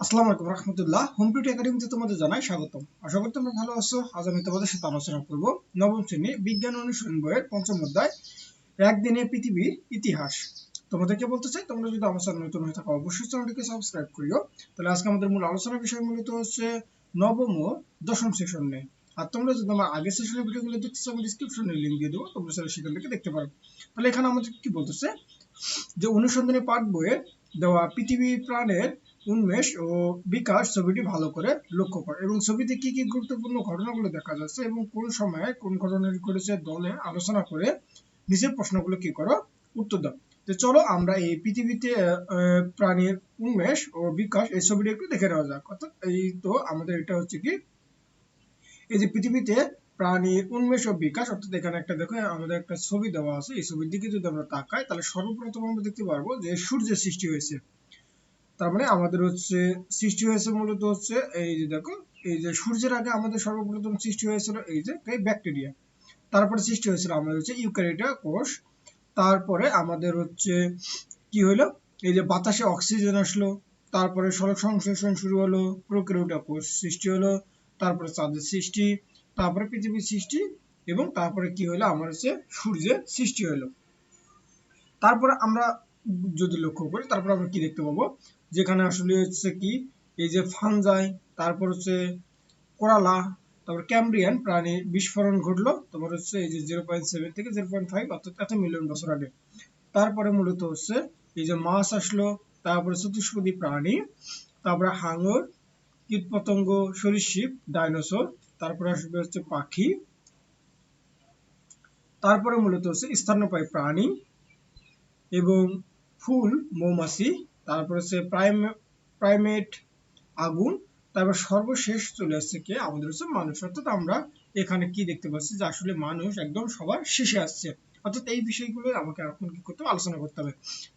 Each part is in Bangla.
আসসালামু আলাইকুম রহমতুল্লাহ। হোম টু একাডেমিতে তোমাদের জানাই স্বাগতম। আশা করি তোমরা ভালো আছো। আজ আমি তোমাদের সাথে আলোচনা করব নবম শ্রেণি বিজ্ঞান অনুশীলন বইয়ের পঞ্চম অধ্যায়, একদিনে পৃথিবীর ইতিহাস। তোমাদেরকে বলতে চাই, তোমরা যদি আমার চ্যানেল নতুন হয়ে থাকো, অবশ্যই চ্যানেলটিকে সাবস্ক্রাইব করিও। তাহলে আজকে আমাদের মূল আলোচনার বিষয় মূলত হচ্ছে নবম ও দশম সেশন নিয়ে। আর তোমরা যদি আমার আগের সেশনের ভিডিওগুলো দেখতে চাও, আমি ডিসক্রিপশনে লিঙ্ক দিয়ে দেবো, তোমরা সেটা সেখান থেকে দেখতে পারো। তাহলে এখানে আমাদের কি বলতেছে? যে অনুসন্ধানী পাঠ বইয়ে দেওয়া পৃথিবী প্রাণের উন্মেষ ও বিকাশ ছবিটি ভালো করে লক্ষ্য করে এবং ছবিতে কি কি গুরুত্বপূর্ণ ঘটনাগুলো দেখা যাচ্ছে এবং কোন সময়ে কোন ঘটনা ঘটেছে দলে আলোচনা করে নিজের প্রশ্নগুলো কি করো উত্তর দাও। তো চলো আমরা এই পৃথিবীতে প্রাণীর উন্মেষ ও বিকাশ এই ছবিটি একটু দেখে নেওয়া যাক। অর্থাৎ এই তো আমাদের এটা হচ্ছে কি, এই যে পৃথিবীতে প্রাণীর উন্মেষ ও বিকাশ, অর্থাৎ এখানে একটা দেখো, আমাদের একটা ছবি দেওয়া আছে। এই ছবির দিকে যদি আমরা তাকাই, তাহলে সর্বপ্রথম আমরা দেখতে পারব যে সূর্যের সৃষ্টি হয়েছে। তার মানে আমাদের হচ্ছে সৃষ্টি হয়েছে মূলত হচ্ছে এই যে দেখো, এই যে সূর্যের আগে আমাদের সর্বপ্রথম সৃষ্টি হয়েছিল এই যে ব্যাকটেরিয়া। তারপরে সৃষ্টি হয়েছিল আমাদের হচ্ছে ইউক্যারিটা কোষ। তারপরে আমাদের হচ্ছে কি হলো? এই যে বাতাসে অক্সিজেন আসলো, তারপরে সড়ক সংশ্লেষণ শুরু হলো প্রোক্যারিওটা কোষ সৃষ্টি হলো, তারপরে চাঁদের সৃষ্টি, তারপরে পৃথিবীর সৃষ্টি এবং তারপরে কি হলো? আমার হচ্ছে সূর্যের সৃষ্টি হলো। তারপরে আমরা যদি লক্ষ্য করি, তারপর আমরা কি দেখতে পাবো? যেখানে আসলে হচ্ছে কি, এই যে ফানজাই, তারপর হচ্ছে কোরালা, তারপর ক্যাম্ব্রিয়ান প্রাণী বিস্ফোরণ ঘটলো। তোমার হচ্ছে এই যে জিরো পয়েন্ট সেভেন থেকে জিরো পয়েন্ট ফাইভ অর্থাৎ এত মিলিয়ন বছর আগে। তারপরে মূলত হচ্ছে এই যে মাছ আসলো, তারপরে চতুষ্পদী প্রাণী, তারপরে হাঙর, কীটপতঙ্গ, সরীসৃপ, ডাইনোসর, তারপরে আসবে হচ্ছে পাখি, তারপরে মূলত হচ্ছে স্তন্যপায়ী প্রাণী এবং ফুল, মৌমাছি, তারপর হচ্ছে প্রাইম, প্রাইমেট আগুন, তারপর সর্বশেষ চলে আসছে কে? আমাদের হচ্ছে মানুষ। অর্থাৎ আমরা এখানে কি দেখতে পাচ্ছি? যে আসলে মানুষ একদম সবার শেষে আসছে। অর্থাৎ এই বিষয়গুলো আমাকে এখন কি করতে আলোচনা করতে হবে।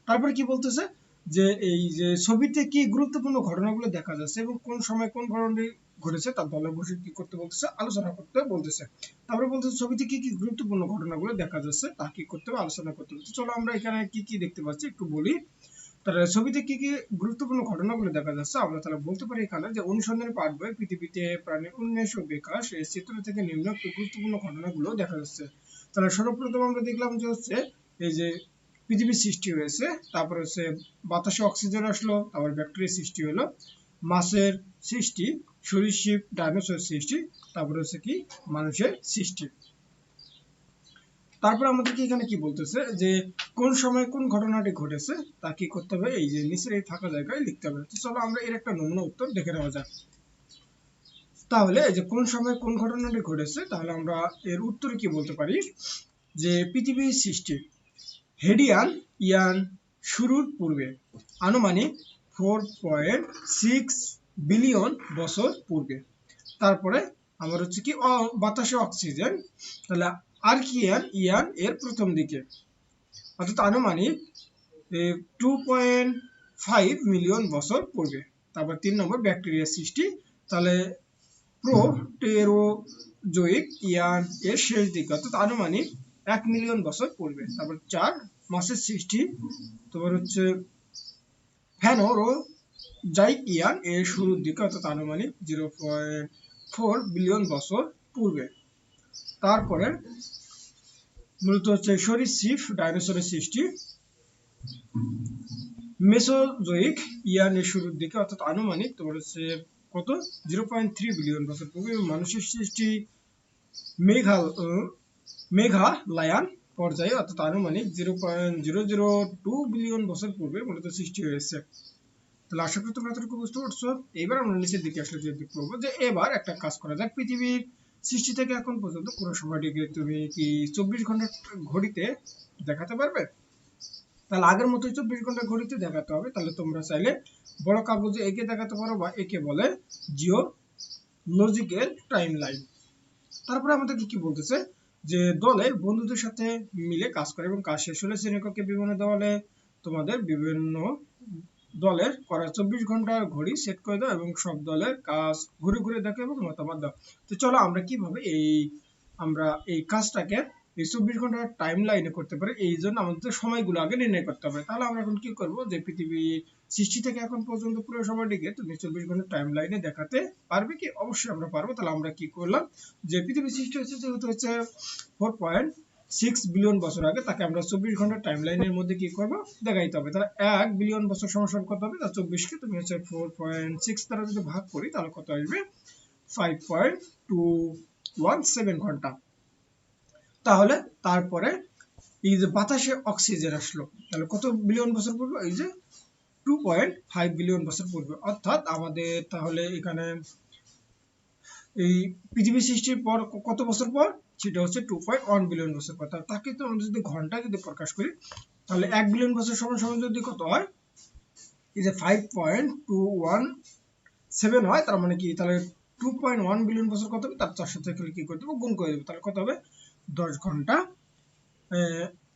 তারপরে কি বলতেছে? যে এই যে ছবিতে কি গুরুত্বপূর্ণ ঘটনাগুলো দেখা যাচ্ছে এবং কোন সময় কোন ঘটনাটি ঘটেছে, তার দলে বসে কি করতে বলতেছে, আলোচনা করতে বলতেছে। তারপরে বলতেছে, ছবিতে কি কি গুরুত্বপূর্ণ ঘটনাগুলো দেখা যাচ্ছে, তা কি করতে হবে, আলোচনা করতে হবে? চলো আমরা এখানে কি কি দেখতে পাচ্ছি, একটু বলি। তাহলে ছবিতে কি কি গুরুত্বপূর্ণ ঘটনাগুলো দেখা যাচ্ছে, আমরা তাহলে বলতে পারি এখানে যে অনুসন্ধানী পাঠ বই, পৃথিবীতে প্রাণীর উন্মেষ ও বিকাশ এই চিত্র থেকে নিম্নোক্ত গুরুত্বপূর্ণ ঘটনাগুলো দেখা যাচ্ছে। তাহলে সর্বপ্রথম আমরা দেখলাম যে হচ্ছে, এই যে পৃথিবীর সৃষ্টি হয়েছে, তারপর হচ্ছে বাতাসে অক্সিজেন আসলো, তারপর ব্যাকটেরিয়া সৃষ্টি হলো, মাছের সৃষ্টি সরীসৃপ ডাইনোসর সৃষ্টি, তারপর হচ্ছে কি মানুষের সৃষ্টি। তারপর আমাদেরকে এখানে কি বলতেছে? যে কোন সময় কোন ঘটনাটি ঘটেছে, তা কি করতে হবে? এই যে নিচের এই ফাঁকা জায়গায় লিখতে হবে। চলো আমরা এর একটা নমুনা উত্তর দেখে নেওয়া যাক। তাহলে যে কোন সময় কোন ঘটনাটি ঘটেছে, তাহলে আমরা এর উত্তরে কি বলতে পারি? যে পৃথিবীর সৃষ্টি, হেডিয়ান ইয়ান শুরুর পূর্বে, আনুমানিক ফোর পয়েন্ট সিক্স বিলিয়ন বছর পূর্বে। তারপরে আমার হচ্ছে কি বাতাসে অক্সিজেন, তাহলে আর্কিয়ান ইয়ান এর প্রথম দিকে। অর্থাৎ আনুমানিক টু পয়েন্ট ফাইভ মিলিয়ন বছর পূর্বে। তারপর তিন নম্বর ব্যাকটেরিয়া সৃষ্টি, তাহলে প্রোটেরোজোইক ইয়ান এর শেষ দিকে। অর্থাৎ আনুমানিক এক মিলিয়ন বছর পূর্বে। তারপর চার মাসের সৃষ্টি, তোমার হচ্ছে ফ্যানোরো জাইক ইয়ান এর শুরুর দিকে, অর্থাৎ আনুমানিক জিরো পয়েন্ট ফোর বিলিয়ন বছর পূর্বে। তারপরে মূলত হচ্ছে সরীসৃপ ডাইনোসরের সৃষ্টি। মেসোজোইক ইয়ানের শুরুর দিকে, অর্থাৎ আনুমানিক তোমার হচ্ছে কত? জিরো পয়েন্ট থ্রি বিলিয়ন বছর পূর্বে মানুষের সৃষ্টি মেঘা মেঘালয়ান পর্যায়ে, অর্থাৎ আনুমানিক zero point zero zero two billion বছর পূর্বে মূলত সৃষ্টি হয়েছে। তাহলে আশা করি তোমরা এতটুকু বুঝতে পারছ। এবার আমরা নিচের দিকে আসলে যে দেখতে পাবো যে এবার একটা কাজ করা যাক, পৃথিবীর সৃষ্টি থেকে এখন পর্যন্ত পুরো সময়টিকে তুমি কি চব্বিশ ঘণ্টা ঘড়িতে দেখাতে পারবে? তাহলে আগের মতোই চব্বিশ ঘণ্টা ঘড়িতে দেখাতে হবে। তাহলে তোমরা চাইলে বড় কাগজে এঁকে দেখাতে পারো বা একে বলে জিও লজিক্যাল টাইম লাইন তারপরে আমাদেরকে কি বলতেছে? যে দলে বন্ধুদের সাথে মিলে কাজ করে এবং কাজ শেষ হলে শ্রেণীকক্ষে বিভিন্ন দলে তোমাদের বিভিন্ন দলের করা। চব্বিশ ঘণ্টার ঘড়ি সেট করে দাও এবং সব দলের কাজ ঘুরে ঘুরে দেখো এবং মতামত দাও। তো চলো আমরা কীভাবে এই, আমরা এই কাজটাকে এই চব্বিশ ঘণ্টার টাইম লাইনে করতে পারি, এই জন্য আমাদের সময়গুলো আগে নির্ণয় করতে হবে। তাহলে আমরা এখন কি করব যে পৃথিবী সৃষ্টি থেকে এখন পর্যন্ত পুরো সময়টিকে তুমি চব্বিশ ঘণ্টা টাইম লাইনে দেখাতে পারবে কি? অবশ্যই আমরা পারব। তাহলে আমরা কি করলাম? যে পৃথিবী সৃষ্টি হচ্ছে যেহেতু হচ্ছে ফোর পয়েন্ট সিক্স বিলিয়ন বছর আগে তাকে আমরা চব্বিশ ঘণ্টা টাইম লাইনের মধ্যে কি করব? দেখাইতে হবে। তাহলে এক বিলিয়ন বছর সমান কত হবে তার চব্বিশকে তুমি হচ্ছে ফোর পয়েন্ট সিক্স দ্বারা যদি ভাগ করি, তাহলে কত আসবে? Five point two one seven ঘণ্টা। তাহলে তারপরে এই যে বাতাসে অক্সিজেন আসলো, তাহলে কত বিলিয়ন বছর পূর্বে? এই যে টু পয়েন্ট ফাইভ বিলিয়ন বছর পূর্বে। অর্থাৎ আমাদের তাহলে এখানে এই পৃথিবী সৃষ্টির পর কত বছর পর? সেটা হচ্ছে টু পয়েন্ট ওয়ান বিলিয়ন বছর পর তাকে তো আমরা যদি ঘণ্টা যদি প্রকাশ করি, তাহলে এক বিলিয়ন বছর সমান সমান যদি কত হয়? এই যে five point two one seven হয়, তার মানে কি? তাহলে টু পয়েন্ট ওয়ান বিলিয়ন বছর কত হবে? তার চার সাথে কি করে দেবো? গুণ করে দেবো। তাহলে কত হবে? দশ ঘণ্টা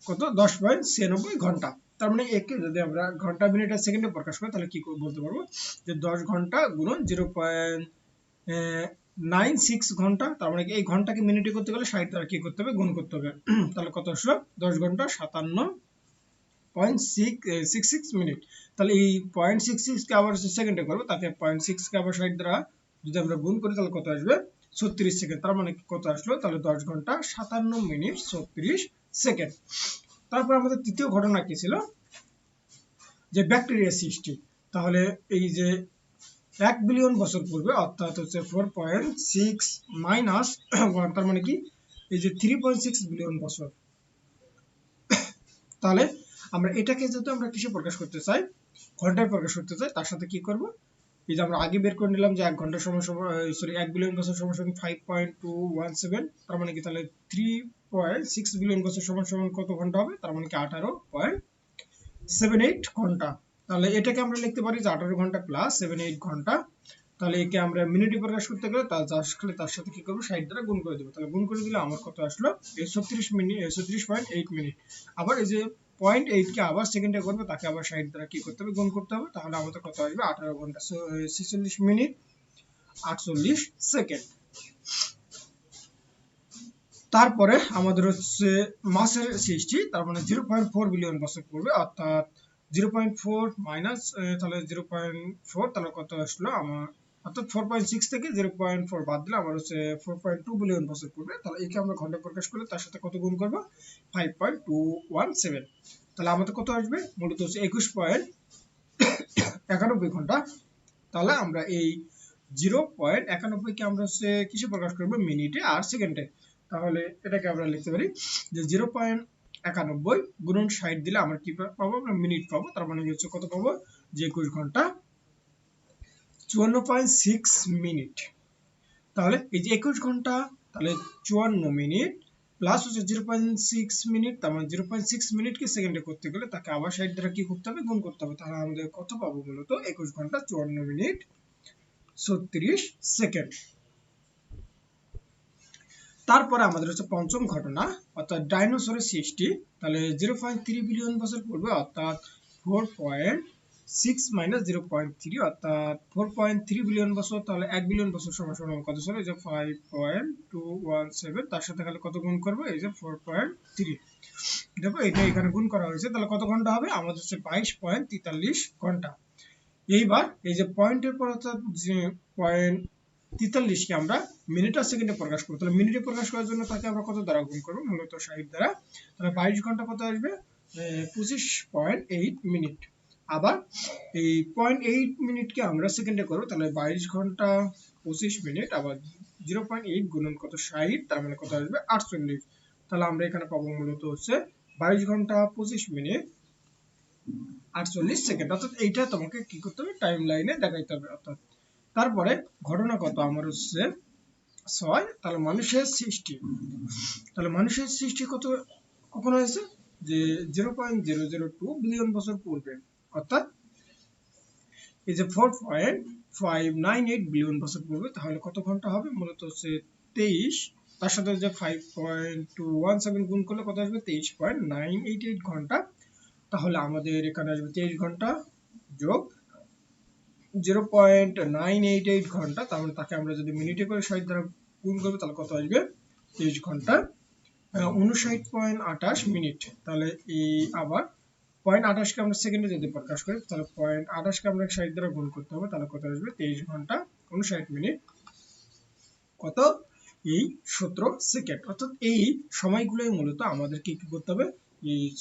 কত? দশ পয়েন্ট ছিয়ানব্বই ঘণ্টা। তার মানে একে যদি আমরা ঘণ্টা মিনিট আর সেকেন্ডে প্রকাশ করি, তাহলে কি বলতে পারব? যে দশ ঘণ্টা গুণন জিরো পয়েন্ট নাইন সিক্স ঘণ্টা, তার মানে এই ঘন্টাকে মিনিটে করতে গেলে ষাট দ্বারা কি করতে হবে? গুণ করতে হবে। তাহলে কত আসলো? দশ ঘণ্টা সাতান্ন point six six six minute তাহলে এই পয়েন্ট সিক্স সিক্সকে আবার সেকেন্ডে করব তাকে পয়েন্ট সিক্সকে আবার ষাট দ্বারা যদি আমরা গুণ করি, তাহলে কত আসবে? ছত্রিশ সেকেন্ড। তার মানে কত আসলো? তাহলে দশ ঘণ্টা সাতান্ন মিনিট ছত্রিশ সেকেন্ড। তারপর আমাদের তৃতীয় ঘটনা কি ছিল? যে ব্যাকটেরিয়া সৃষ্টি। তাহলে এই যে এক বিলিয়ন বছর পূর্বে, অর্থাৎ হচ্ছে four point six minus one তার মানে কি? এই যে থ্রি পয়েন্ট সিক্স বিলিয়ন বছর। তাহলে আমরা এটাকে যদি আমরা কিসে প্রকাশ করতে চাই? ঘন্টায় প্রকাশ করতে চাই, তার সাথে কি করব? এই যে আমরা আগে বের করে নিলাম যে এক ঘণ্টা সময় সময় সরি এক বিলিয়ন বছর সময় সমান five point two one seven তার মানে কি? তাহলে থ্রি পয়েন্ট সিক্স বিলিয়ন বছর সমান সমান কত ঘণ্টা হবে? তার মানে কি? আঠারো পয়েন্ট সেভেন এইট ঘণ্টা। তাহলে এটাকে আমরা লিখতে পারি যে আঠারো ঘণ্টা প্লাস সেভেন এইট ঘণ্টা। তাহলে একে আমরা মিনিটে প্রকাশ করতে গেলে তার আসলে তার সাথে কি করব? ষাট দ্বারা গুণ করে দেবো। তাহলে গুণ করে দিলে আমার কত আসলো? এই ছত্রিশ মিনিট ছত্রিশ পয়েন্ট এইট মিনিট আবার এই যে পয়েন্ট এইটকে আবার সেকেন্ডে করবে, তাকে আবার ষাট দ্বারা কি করতে হবে? গুণ করতে হবে। তাহলে আমাদের কত আসবে? আঠারো ঘণ্টা ছেচল্লিশ মিনিট আটচল্লিশ সেকেন্ড তারপরে আমাদের হচ্ছে মাসের সৃষ্টি, তার মানে জিরো পয়েন্ট ফোর বিলিয়ন বছর পূর্বে, অর্থাৎ জিরো পয়েন্ট ফোর মাইনাস তাহলে জিরো পয়েন্ট ফোর, তাহলে কত আসলো? আমার, অর্থাৎ ফোর পয়েন্ট সিক্স থেকে জিরো পয়েন্ট ফোর বাদ দিলে আমার হচ্ছে ফোর পয়েন্ট টু বিলিয়ন বছর পূর্বে তাহলে একে আমরা ঘণ্টা প্রকাশ করলে তার সাথে কত গুণ করব? Five point two one seven তাহলে আমাদের কত আসবে? মূলত হচ্ছে একুশ পয়েন্ট একানব্বই ঘণ্টা। তাহলে আমরা এই জিরো পয়েন্ট একানব্বইকে আমরা হচ্ছে কিসে প্রকাশ করব? মিনিটে আর সেকেন্ডে। তাহলে এটাকে আমরা লিখতে পারি যে জিরো পয়েন্ট একানব্বই গুণন ষাট দিলে আমরা কি পাবো? আমরা মিনিট পাবো। তার মানে হচ্ছে কত পাবো? যে একুশ ঘণ্টা। চুয়ান্ন পয়েন্ট সিক্স মিনিট। তাহলে এই যে একুশ ঘণ্টা, তাহলে চুয়ান্ন মিনিট প্লাস হচ্ছে জিরো পয়েন্ট সিক্স মিনিট। তার মানে জিরো পয়েন্ট সিক্স মিনিটকে সেকেন্ডে করতে গেলে তাকে আবার ষাট দ্বারা কি করতে হবে? গুণ করতে হবে। তাহলে আমাদের কত পাবো মূলত একুশ ঘণ্টা, চুয়ান্ন মিনিট, ছত্রিশ সেকেন্ড তারপরে আমাদের হচ্ছে পঞ্চম ঘটনা, অর্থাৎ ডাইনোসরের সৃষ্টি। তাহলে জিরো পয়েন্ট থ্রি বিলিয়ন বছর পূর্বে, অর্থাৎ four point six minus zero point three অর্থাৎ ফোর পয়েন্ট থ্রি বিলিয়ন বছর, তাহলে এক বিলিয়ন বছর সমান সমান কত ছিল যে five point two one seven তার সাথে তাহলে কত গুণ করব? এই যে ফোর পয়েন্ট থ্রি দেখো, এটা এখানে গুণ করা হয়েছে। তাহলে কত ঘণ্টা হবে? আমাদের হচ্ছে বাইশ পয়েন্ট তেতাল্লিশ ঘণ্টা। এইবার এই যে পয়েন্টের পর, অর্থাৎ পয়েন্ট তেতাল্লিশকে আমরা মিনিট আর সেকেন্ডে প্রকাশ করব। তাহলে মিনিটে প্রকাশ করার জন্য তাকে আমরা কত দ্বারা গুণ করব? মূলত ষাট দ্বারা। তাহলে বাইশ ঘণ্টা কত আসবে? পঁচিশ পয়েন্ট এইট মিনিট আবার এই পয়েন্ট এইট মিনিটকে আমরা সেকেন্ডে করব। তাহলে বাইশ ঘণ্টা পঁচিশ মিনিট আবার জিরো পয়েন্ট এইট গুণন কত ষাট, তার মানে কত আসবে? আটচল্লিশ। তাহলে আমরা এখানে পাবো মূলত হচ্ছে বাইশ ঘণ্টা পঁচিশ মিনিট আটচল্লিশ সেকেন্ড। অর্থাৎ এইটা তোমাকে কি করতে হবে? টাইম লাইনে দেখাইতে হবে। অর্থাৎ তারপরে ঘটনা কত? আমার হচ্ছে ছয়, তাহলে মানুষের সৃষ্টি। তাহলে মানুষের সৃষ্টি কত, কখন হয়েছে? যে zero point zero zero two billion বছর পূর্বে। অর্থাৎ এই যে four point five nine eight billion বছর পূর্বে, তাহলে কত ঘণ্টা হবে? মূলত হচ্ছে তেইশ। তার সাথে যে five point two one seven গুণ করলে কত আসবে? তেইশ পয়েন্ট নাইন এইট এইট ঘণ্টা। তাহলে আমাদের এখানে আসবে তেইশ ঘণ্টা যোগ zero point nine eight eight ঘণ্টা তাহলে তাকে আমরা যদি মিনিটে করে ষাট দ্বারা গুণ করব, তাহলে কত আসবে? তেইশ ঘণ্টা। উনষাট পয়েন্ট আঠাশ মিনিট তাহলে এই আবার পয়েন্ট আঠাশকে আমরা সেকেন্ডে যদি প্রকাশ করি, তাহলে পয়েন্ট আঠাশকে আমরা ষাট দ্বারা গুণ করতে হবে, তাহলে কত আসবে? তেইশ ঘণ্টা, উনষাট মিনিট কত? এই সতেরো সেকেন্ড অর্থাৎ এই সময়গুলোই মূলত আমাদেরকে কি করতে হবে?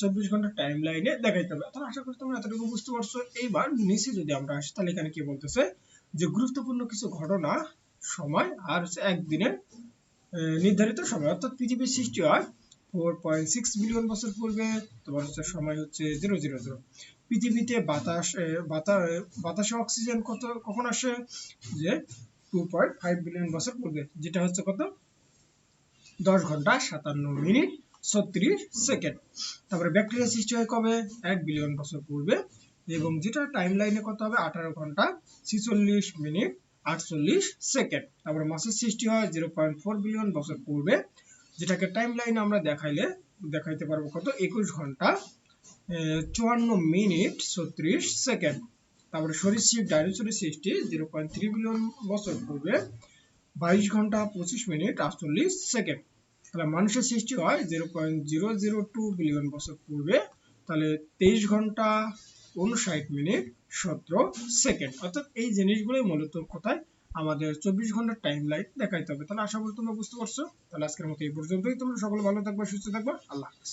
চব্বিশ ঘণ্টা টাইম লাইনে দেখাইতে হবে। তাহলে আশা করি তোমরা এতটুকু বুঝতে পারছ। এইবার নিচে যদি আমরা আসি তাহলে এখানে কি বলতেছে? যে গুরুত্বপূর্ণ কিছু ঘটনা সময় আর হচ্ছে একদিনে আহ, নির্ধারিত সময়। অর্থাৎ পৃথিবীর সৃষ্টি হয় ফোর পয়েন্ট সিক্স বিলিয়ন বছর পূর্বে। তোমার হচ্ছে সময় হচ্ছে জিরো জিরো জিরো পৃথিবীতে বাতাস বাতাসে অক্সিজেন কত কখন আসে? যে টু পয়েন্ট ফাইভ বিলিয়ন বছর পূর্বে যেটা হচ্ছে কত? দশ ঘণ্টা সাতান্ন মিনিট। ছত্রিশ সেকেন্ড। তারপরে ব্যাকটেরিয়া সৃষ্টি হয় কবে? এক বিলিয়ন বছর পূর্বে। এবং যেটা টাইম লাইনে কত হবে? আঠারো ঘণ্টা ছিচল্লিশ মিনিট আটচল্লিশ সেকেন্ড। তারপরে মাছের সৃষ্টি হয় জিরো পয়েন্ট ফোর বিলিয়ন বছর পূর্বে। যেটাকে টাইম লাইনে আমরা দেখাইলে, দেখাইতে পারব কত? একুশ ঘণ্টা চুয়ান্ন মিনিট ছত্রিশ সেকেন্ড। তারপরে সরীসৃপ, ডাইনোসরের সৃষ্টি জিরো পয়েন্ট থ্রি বিলিয়ন বছর পূর্বে। বাইশ ঘণ্টা পঁচিশ মিনিট আটচল্লিশ সেকেন্ড। তাহলে মানুষের সৃষ্টি হয় zero point zero zero two billion বছর পূর্বে। তাহলে তেইশ ঘণ্টা উনষাট মিনিট সতেরো সেকেন্ড। অর্থাৎ এই জিনিসগুলোই মূলত কোথায় আমাদের চব্বিশ ঘণ্টার টাইম লাইন দেখাইতে হবে। তাহলে আশা করি তোমরা বুঝতে পারছ। তাহলে আজকের মতো এই পর্যন্তই। তোমরা সকলে ভালো থাকবে, সুস্থ থাকবে। আল্লাহ হাফিজ।